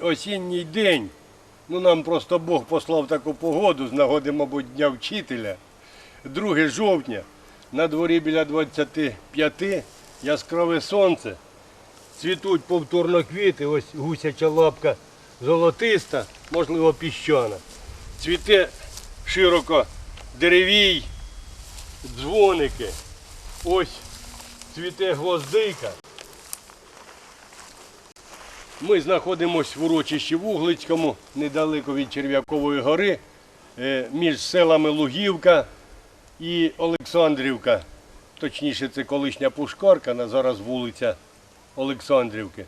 Осінній день. Ну нам просто Бог послав таку погоду з нагоди, мабуть, Дня вчителя. 2 жовтня. На дворі біля 25 яскраве сонце. Цвітуть повторно квіти, ось гусяча лапка золотиста, можливо, піщана. Цвіте широко деревій, дзвоники. Ось цвіте гвоздика. Ми знаходимося в урочищі Вуглицькому, недалеко від Черв'якової гори, е, між селами Лугівка і Олександрівка. Точніше, це колишня Пушкарка, на зараз вулиця Олександрівки.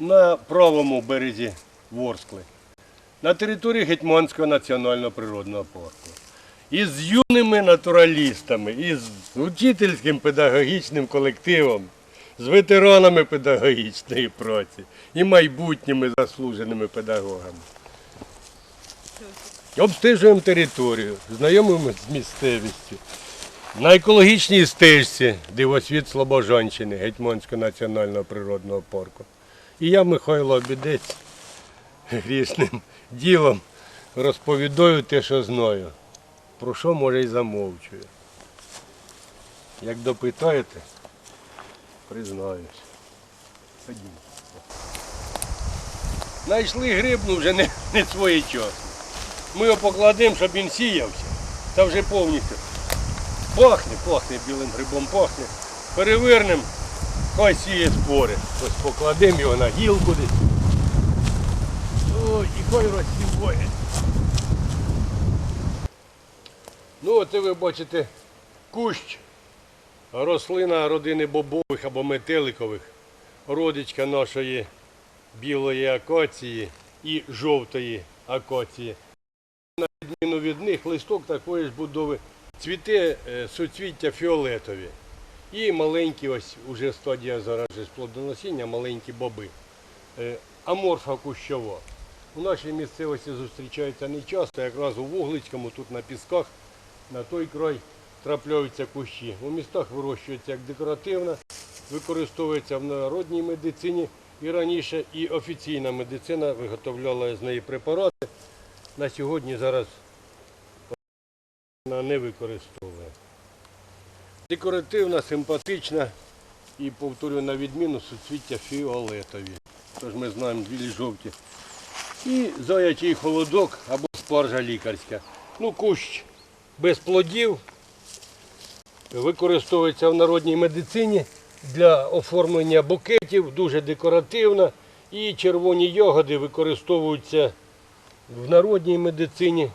На правому березі Ворскли. На території Гетьманського національного природного парку. Із юними натуралістами, із учительським педагогічним колективом, з ветеранами педагогічної праці і майбутніми заслуженими педагогами. Обстежуємо територію, знайомимося з місцевістю. На екологічній стежці дивосвіт Слобожанщини Гетьманського національного природного парку. І я, Михайло Обідець, грішним ділом розповідаю те, що знаю. Про що може й замовчую. Як допитаєте, признаюсь. Ходімо. Знайшли гриб, ну вже не, не своєчасно. Ми його покладемо, щоб він сіявся, та вже повністю. Пахне, пахне білим грибом, пахне. Перевернемо, хай сіє спори. Ось покладемо його на гілку десь. Ой, і хай розсіває. Ну, от і ви бачите кущ, рослина родини бобових або метеликових, родичка нашої білої акації і жовтої акації. На відміну від них листок такої ж будови цвіте е, суцвіття фіолетові. І маленькі, ось уже стадія зараз же з плодоносіння, маленькі боби. Е, Аморфа кущова. У нашій місцевості зустрічається не часто, якраз у Вуглицькому, тут на пісках, на той край трапляються кущі. У містах вирощується як декоративна, використовується в народній медицині і раніше і офіційна медицина виготовляла з неї препарати. На сьогодні зараз вона не використовує. Декоративна, симпатична і, повторюю, на відміну суцвіття фіолетові. Тож ми знаємо білі жовті. І заячий холодок або спаржа лікарська. Ну, кущ без плодів використовується в народній медицині для оформлення букетів, дуже декоративна. І червоні ягоди використовуються в народній медицині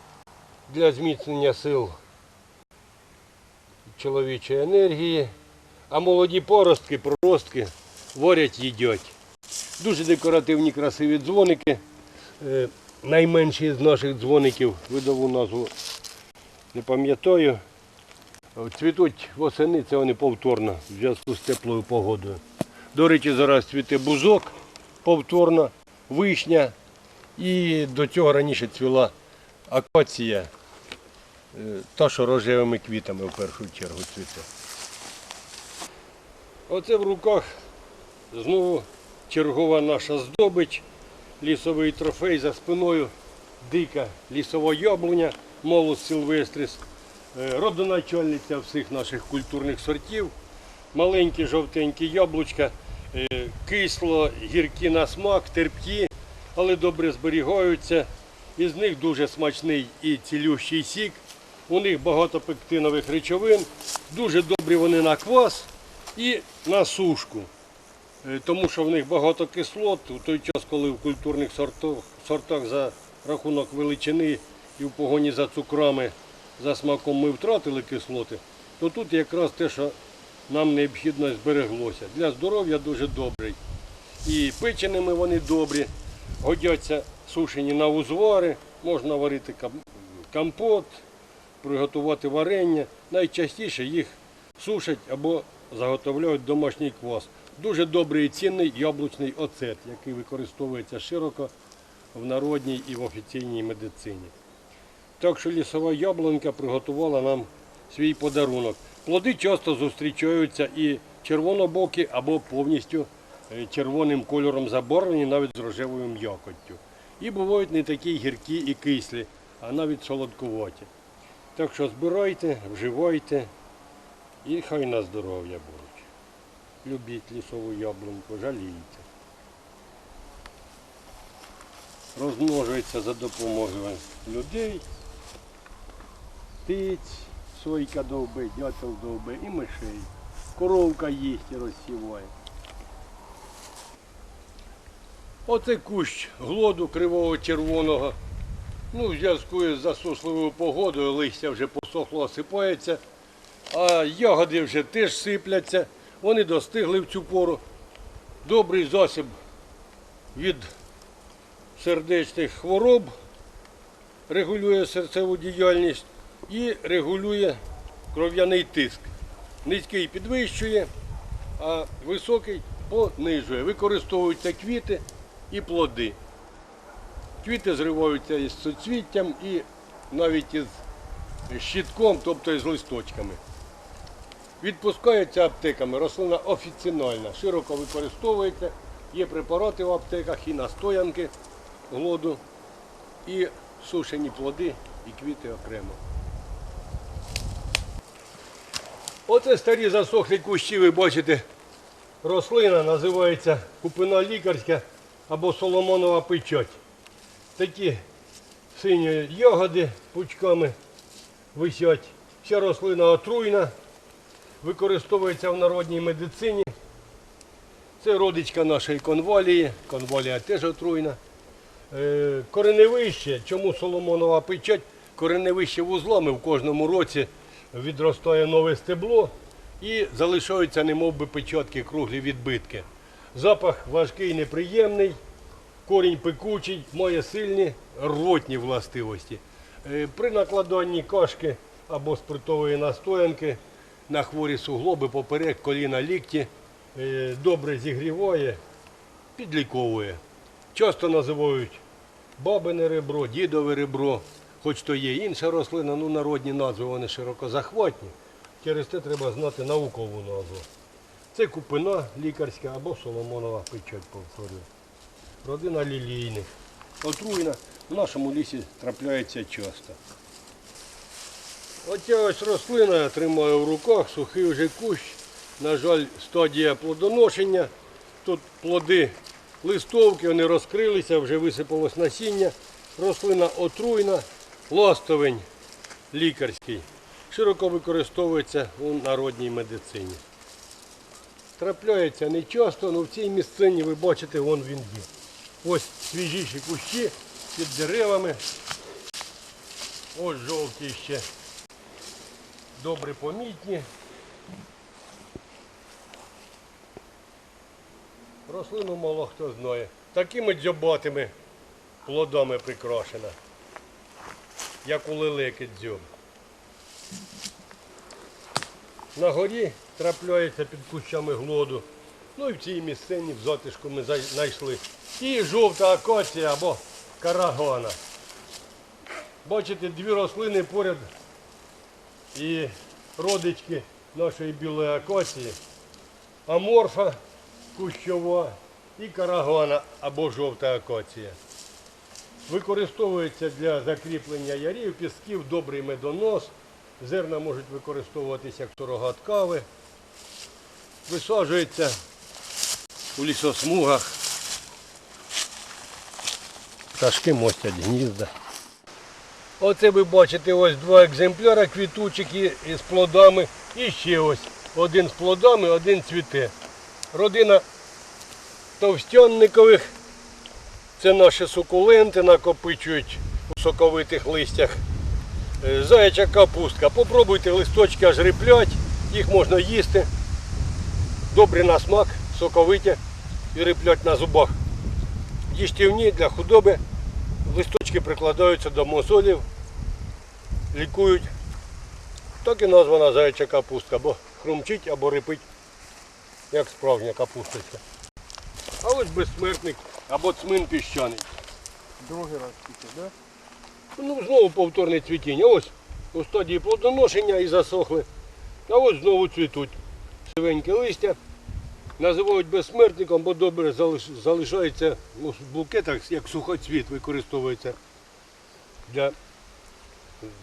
для зміцнення сил чоловічої енергії. А молоді поростки, проростки варять, їдять. Дуже декоративні красиві дзвоники. Е, Найменший з наших дзвоників, видову назву не пам'ятаю. Цвітуть восени, це вони повторно в зв'язку з теплою погодою. До речі, зараз цвіте бузок повторно, вишня. І до цього раніше цвіла акація, е, та, що рожевими квітами в першу чергу цвіте. Оце в руках знову чергова наша здобич, лісовий трофей за спиною, дика лісова яблуня, молос силвестрис, е, родоначальниця всіх наших культурних сортів, маленькі жовтенькі яблучка, е, кисло, гіркі на смак, терпкі, але добре зберігаються. Із них дуже смачний і цілющий сік. У них багато пектинових речовин, дуже добрі вони на квас і на сушку. Е, Тому що в них багато кислот. У той час, коли в культурних сортах, сортах за рахунок величини і в погоні за цукрами, за смаком ми втратили кислоти, то тут якраз те, що нам необхідно збереглося. Для здоров'я дуже добрий. І печеними вони добрі, годяться сушені на узвари, можна варити компот, приготувати варення. Найчастіше їх сушать або заготовляють домашній квас. Дуже добрий і цінний яблучний оцет, який використовується широко в народній і в офіційній медицині. Так що лісова яблунька приготувала нам свій подарунок. Плоди часто зустрічаються і червонобокі або повністю е, червоним кольором забарвлені, навіть з рожевою м'якоттю. І бувають не такі гіркі і кислі, а навіть солодкуваті. Так що збирайте, вживайте і хай на здоров'я будуть. Любіть лісову яблуньку, жалійте. Розмножується за допомогою людей, птиць, сойка довби, дятел довби і мишей. Коровка їсть розсіває. Оце кущ глоду кривого червоного. Ну, в зв'язку з засушливою погодою листя вже посохло, осипається, а ягоди вже теж сипляться. Вони достигли в цю пору. Добрий засіб від сердечних хвороб, регулює серцеву діяльність і регулює кров'яний тиск. Низький підвищує, а високий понижує. Використовуються квіти і плоди. Квіти зриваються із суцвіттям і навіть із щитком, тобто із листочками. Відпускається аптеками. Рослина офіцинальна, широко використовується. Є препарати в аптеках і настоянки глоду, і сушені плоди і квіти окремо. Оце старі засохлі кущі, ви бачите, рослина називається купина лікарська або соломонова печать. Такі сині ягоди пучками висять. Вся рослина отруйна, використовується в народній медицині. Це родичка нашої конвалії. Конвалія теж отруйна. Е, Кореневище, чому соломонова печать? Кореневище вузлами в кожному році відростає нове стебло і залишаються немов би печатки круглі відбитки. Запах важкий, неприємний, корінь пекучий, має сильні рвотні властивості. Е, При накладанні кашки або спиртової настоянки на хворі суглоби, поперек, коліна, лікті е, добре зігріває, підліковує. Часто називають бабине ребро, дідове ребро, хоч то є інша рослина, ну народні назви вони широко захватні. Через це треба знати наукову назву. Це купина лікарська або соломонова печать, повторюю. Родина лілійних. Отруйна в нашому лісі трапляється часто. Оця ось рослина я тримаю в руках, сухий вже кущ. На жаль, стадія плодоношення. Тут плоди листовки, вони розкрилися, вже висипалось насіння. Рослина отруйна, ластовень лікарський. Широко використовується у народній медицині. Трапляється не часто, але в цій місцині ви бачите, вон він є. Ось свіжіші кущі під деревами. Ось жовті ще. Добре помітні. Рослину мало хто знає. Такими дзьобатими плодами прикрашена, як у лелеки дзьоб. На горі трапляється під кущами глоду. Ну і в цій місцині в затишку ми знайшли. І жовта акація або карагана. Бачите, дві рослини поряд і родички нашої білої акації. Аморфа кущова і карагана або жовта акація. Використовується для закріплення ярів, пісків, добрий медонос. Зерна можуть використовуватися як сурогат кави. Висаджується у лісосмугах. Пташки мостять гнізда. Оце ви бачите ось два екземпляри квітучики із плодами. І ще ось один з плодами, один цвіте. Родина товстянникових. Це наші сукуленти накопичують у соковитих листях. Е, Заяча капустка. Попробуйте листочки аж риплять, їх можна їсти. Добрі на смак, соковиті і риплять на зубах. Їстівні для худоби. Листочки прикладаються до мозолів, лікують. Так і названа заяча капустка, бо хрумчить або рипить, як справжня капусточка. А ось безсмертник або цмин піщаний. Другий раз тільки, да? Ну, знову повторне цвітіння. Ось у стадії плодоношення і засохли. А ось знову цвітуть. Сивеньке листя. Називають безсмертником, бо добре залишається ну, в букетах, як сухоцвіт використовується для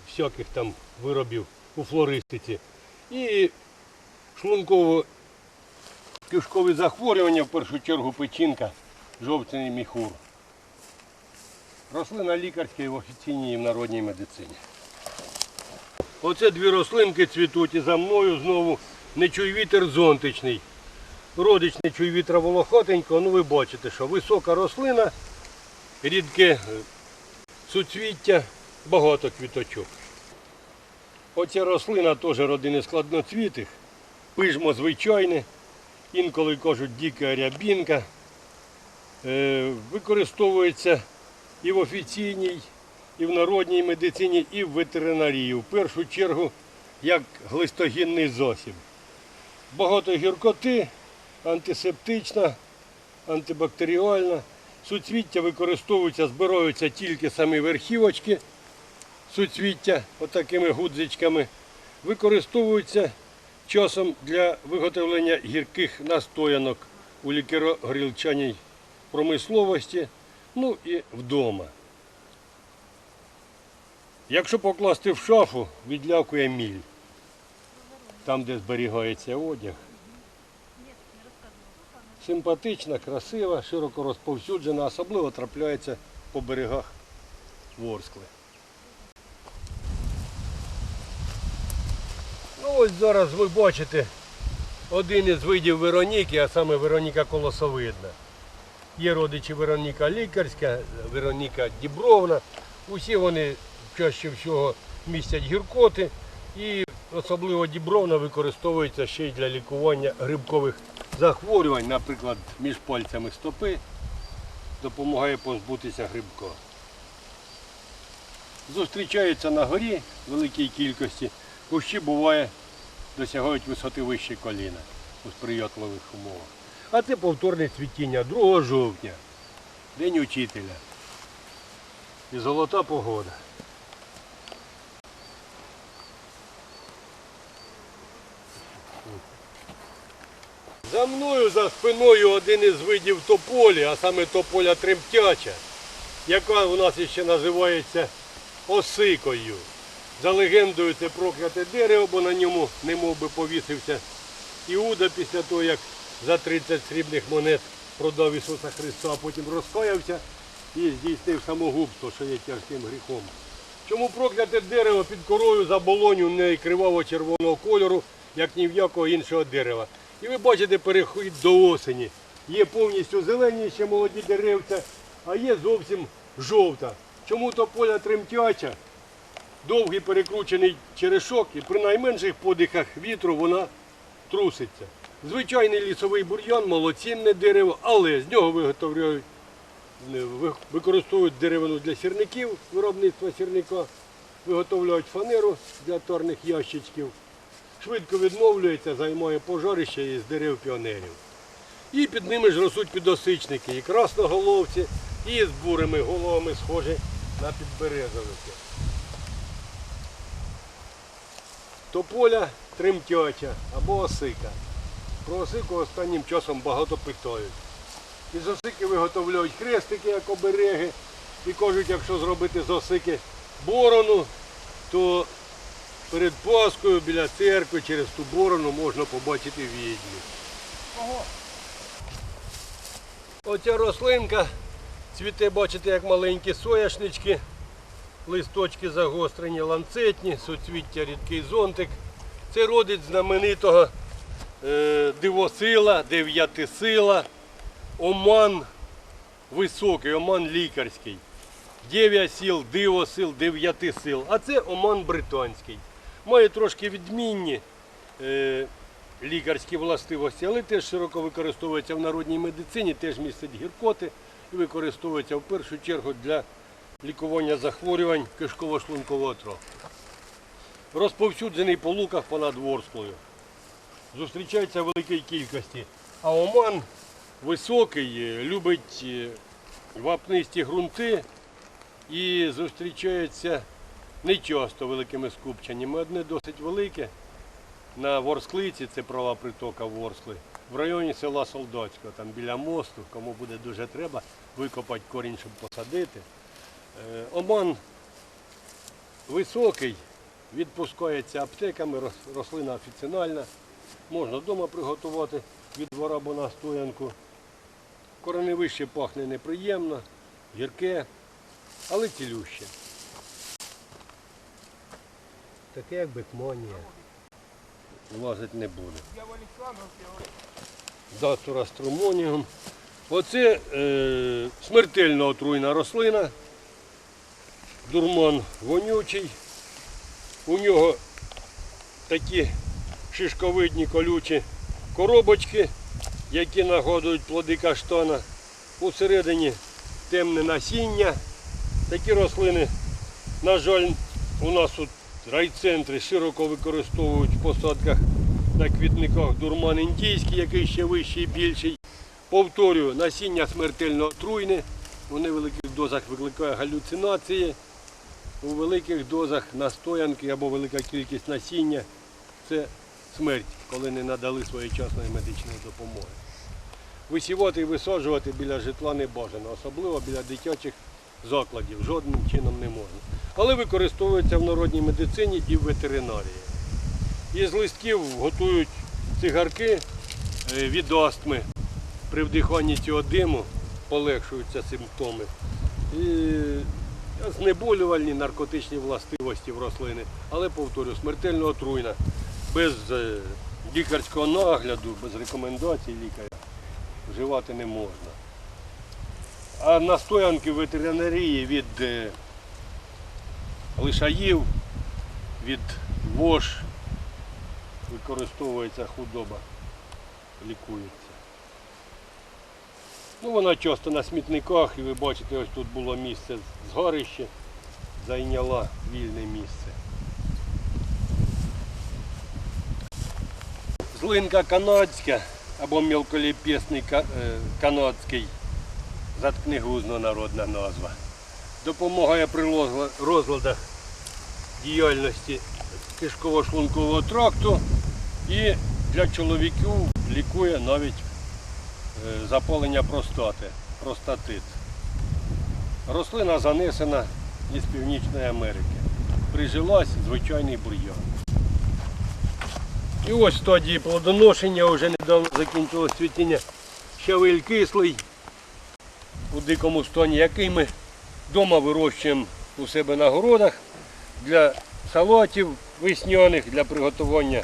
всяких там виробів у флористиці. І шлунково кишкові захворювання, в першу чергу печінка, жовтний міхур. Рослина лікарська і в офіційній і в народній медицині. Оце дві рослинки цвітуть і за мною знову нечуй вітер зонтичний. Родич нечуй вітра волохатенького, ну ви бачите, що висока рослина, рідке суцвіття, багато квіточок. Оця рослина теж родини складноцвітих, пижмо звичайне, інколи кажуть дика рябінка. Е, використовується і в офіційній, і в народній медицині, і в ветеринарії. В першу чергу як глистогінний засіб. Багато гіркоти, антисептична, антибактеріальна. Суцвіття використовуються, збираються тільки самі верхівочки суцвіття, отакими гудзичками. Використовуються часом для виготовлення гірких настоянок у лікаро-горілчаній промисловості, ну і вдома. Якщо покласти в шафу, відлякує міль. Там, де зберігається одяг. Симпатична, красива, широко розповсюджена, особливо трапляється по берегах Ворскли. Ну ось зараз ви бачите один із видів Вероніки, а саме Вероніка колосовидна. Є родичі Вероніка лікарська, Вероніка Дібровна. Усі вони чаще всього містять гіркоти і особливо дібровна використовується ще й для лікування грибкових захворювань, наприклад, між пальцями стопи, допомагає позбутися грибка. Зустрічаються на горі в великій кількості, кущі буває досягають висоти вище коліна у сприятливих умовах. А це повторне цвітіння 2 жовтня, День учителя. І золота погода. За мною за спиною один із видів тополі, а саме тополя тремтяча, яка у нас ще називається осикою. За легендою це прокляте дерево, бо на ньому немов би повісився Іуда після того, як за 30 срібних монет продав Ісуса Христа, а потім розкаявся і здійснив самогубство, що є тяжким гріхом. Чому прокляте дерево під корою за болоню не криваво-червоного кольору, як ні в якого іншого дерева. І ви бачите перехід до осені. Є повністю зелені ще молоді деревця, а є зовсім жовта. Чому то поля тремтяча? довгий перекручений черешок і при найменших подихах вітру вона труситься. Звичайний лісовий бур'ян, малоцінне дерево, але з нього виготовляють, використовують деревину для сірників, виробництва сірника, виготовляють фанеру для торних ящичків. Швидко відновлюється, займає пожарище із дерев піонерів. І під ними ж ростуть підосичники, і красноголовці, і з бурими головами схожі на підберезовики. Тополя тремтяча або осика. Про осику останнім часом багато питають. Із осики виготовляють хрестики, як обереги. І кажуть, якщо зробити з осики борону, то перед Паскою біля церкви через ту борону можна побачити відьму. Оця рослинка цвіте, бачите, як маленькі сояшнички листочки загострені, ланцетні, суцвіття рідкий зонтик. Це родить знаменитого дивосила, дев'ятисила, оман високий, оман лікарський. Дев'ять сіл, дивосил, дев'яти сил. А це оман британський. Має трошки відмінні е, лікарські властивості, але теж широко використовується в народній медицині, теж містить гіркоти і використовується в першу чергу для лікування захворювань кишково-шлункового тракту. Розповсюджений по луках понад Ворсклою. Зустрічається в великій кількості. А оман високий, е, любить е, вапнисті ґрунти і зустрічається не часто великими скупченнями. Одне досить велике на Ворсклиці, це права притока Ворскли. в районі села Солдатського, там біля мосту, кому буде дуже треба, викопати корінь, щоб посадити. Е, Оман високий, відпускається аптеками, рослина офіціональна. Можна вдома приготувати від двора або настоянку. Кореневище пахне неприємно, гірке, але цілюще. Таке як бекмонія. Влазить не буде. Датура струмоніум. Оце е, смертельно отруйна рослина. Дурман вонючий. У нього такі шишковидні колючі коробочки, які нагодують плоди каштана. Усередині темне насіння. Такі рослини, на жаль, у нас тут райцентри широко використовують в посадках на квітниках дурман індійський, який ще вищий і більший. Повторюю, насіння смертельно отруйне, у невеликих дозах викликає галюцинації, у великих дозах настоянки або велика кількість насіння це смерть, коли не надали своєчасної медичної допомоги. Висівати і висаджувати біля житла не бажано, особливо біля дитячих закладів, жодним чином не можна. Але використовується в народній медицині і в ветеринарії. Із листків готують цигарки е, від астми. При вдиханні цього диму полегшуються симптоми. І знеболювальні наркотичні властивості в рослини. Але повторю, смертельно отруйна. Без е, лікарського нагляду, без рекомендацій лікаря вживати не можна. А настоянки ветеринарії від е, лишаїв, від вож використовується худоба, лікується. Ну, вона часто на смітниках, і ви бачите, ось тут було місце згорище, зайняла вільне місце. Злинка канадська або мілколіпісний е, канадський, заткни гузно народна назва. Допомагає при розладах діяльності кишково-шлункового тракту і для чоловіків лікує навіть е, запалення простати, простатит. Рослина занесена із Північної Америки. Прижилась звичайний бур'ян. І ось стадії плодоношення вже недавно закінчилось цвітіння щавель кислий у дикому стані, який ми вдома вирощуємо у себе на городах для салатів весняних, для приготування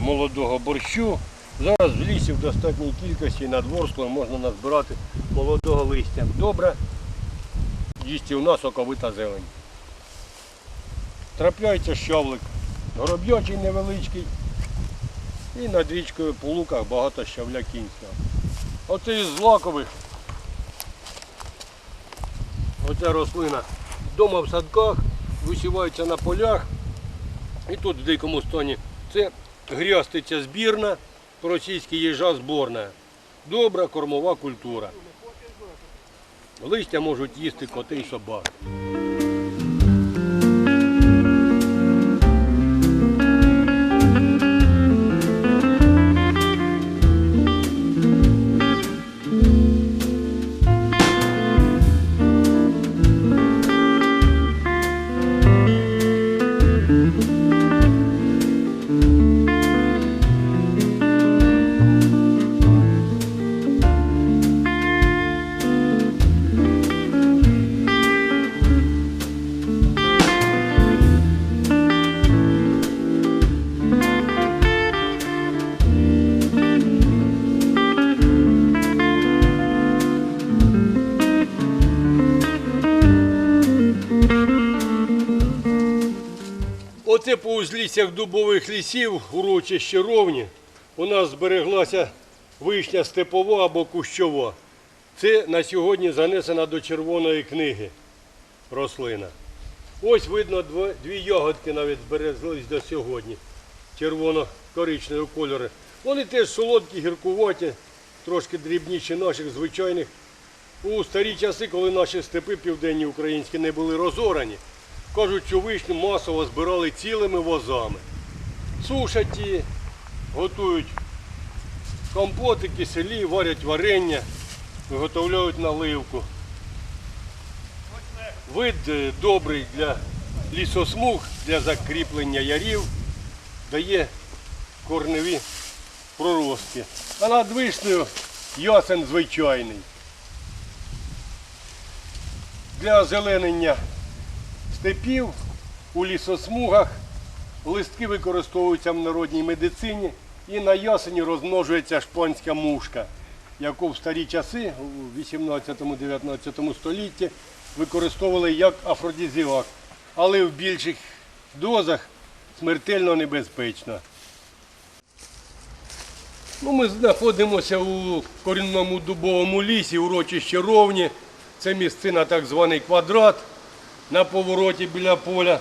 молодого борщу. Зараз в лісі в достатній кількості над ворслом можна назбирати молодого листя. Добре, їсти у нас оковита зелень. Трапляється щавлик, гороб'ячий невеличкий. І над річкою по луках багато щавля кінського. Оце із злакових. Оця рослина вдома в садках, висівається на полях. І тут в дикому стані це грястиця збірна, по-російськи їжа зборна. Добра кормова культура. Листя можуть їсти коти і собаки. По узліссях дубових лісів, урочище ровні, у нас збереглася вишня степова або кущова. Це на сьогодні занесена до червоної книги рослина. Ось видно дві ягодки навіть збереглись до сьогодні. Червоно-коричневого кольору. Вони теж солодкі, гіркуваті, трошки дрібніші наших звичайних. У старі часи, коли наші степи південні українські не були розорані, кажуть, що вишню масово збирали цілими возами. Сушать її, готують компоти, киселі, варять варення, виготовляють наливку. Вид е, добрий для лісосмуг, для закріплення ярів, дає корневі проростки. А над вишнею ясен звичайний. Для озеленення степів у лісосмугах листки використовуються в народній медицині і на ясені розмножується шпанська мушка, яку в старі часи, у 18-19 столітті, використовували як афродизіак, але в більших дозах смертельно небезпечна. Ну, ми знаходимося у корінному дубовому лісі, урочище Ровні. Це місцина так званий квадрат на повороті біля поля.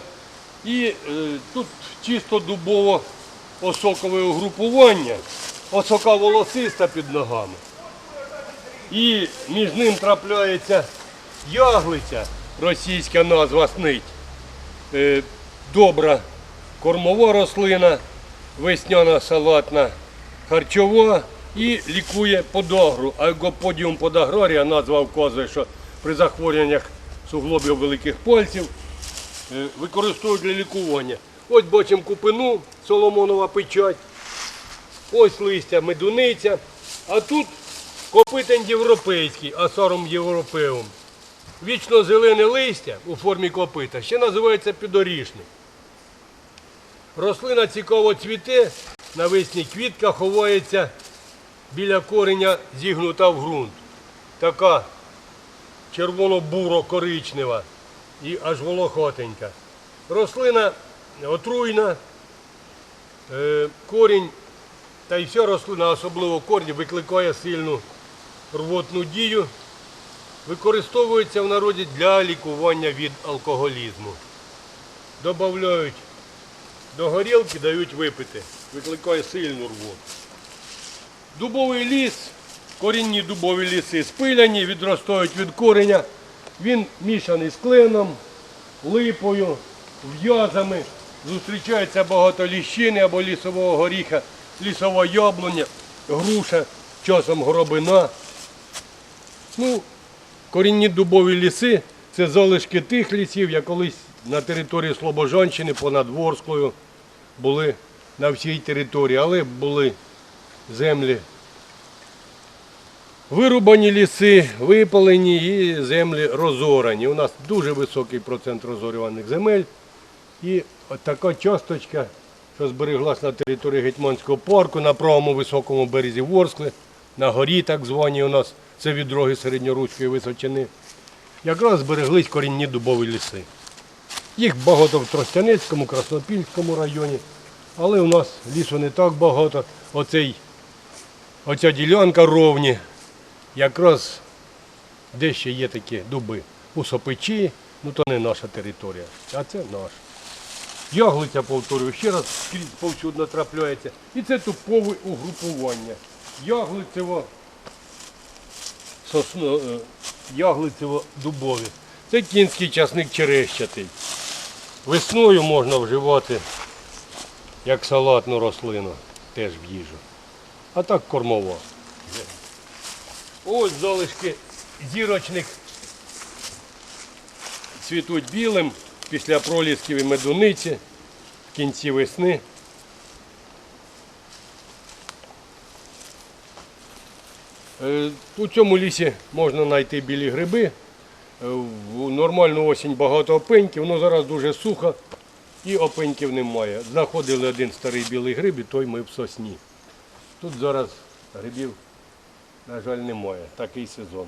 І е, тут чисто дубово осокове угрупування, осока волосиста під ногами. І між ним трапляється яглиця, російська назва снить. Е, добра кормова рослина, весняна салатна харчова і лікує подагру. Айгоподіум подаграрія назва вказує, що при захворюваннях суглобів великих пальців е, використовують для лікування. Ось бачимо купину, соломонова печать, ось листя медуниця, а тут копитень європейський, асарум європеум. Вічно зелене листя у формі копита ще називається підорішник. Рослина цікаво цвіте, навесні квітка ховається біля кореня зігнута в ґрунт. Така червоно-буро-коричнева і аж волохотенька. Рослина отруйна, е, корінь та й вся рослина, особливо корінь, викликає сильну рвотну дію. Використовується в народі для лікування від алкоголізму. Добавляють до горілки, дають випити. Викликає сильну рвоту. Дубовий ліс, корінні дубові ліси спиляні, відростають від кореня. Він мішаний з кленом, липою, в'язами. Зустрічається багато ліщини або лісового горіха, лісова яблуня, груша, часом горобина. Ну, корінні дубові ліси це залишки тих лісів, як колись на території Слобожанщини понад Ворсклою були на всій території, але були землі Вирубані ліси, випалені і землі розорані. У нас дуже високий процент розорюваних земель. І от така часточка, що збереглась на території Гетьманського парку, на правому високому березі Ворскли, на горі так звані у нас, це від дороги середньоруської височини. Якраз збереглись корінні дубові ліси. Їх багато в Тростянецькому, Краснопільському районі, але у нас лісу не так багато. Оцей, оця ділянка ровні, якраз де ще є такі дуби. У Сопичі, ну то не наша територія, а це наша. Яглиця, повторюю, ще раз скрізь повсюдно трапляється. І це тупове угрупування. Яглицево, сосно, е, яглицево дубові. Це кінський часник черещатий. Весною можна вживати як салатну рослину, теж в їжу. А так кормова. Ось залишки зірочних цвітуть білим після пролісків і медуниці в кінці весни. Е, У цьому лісі можна знайти білі гриби. Е, В нормальну осінь багато опеньків, воно зараз дуже сухо і опеньків немає. Знаходили один старий білий гриб і той ми в сосні. Тут зараз грибів, на жаль, немає. Такий сезон.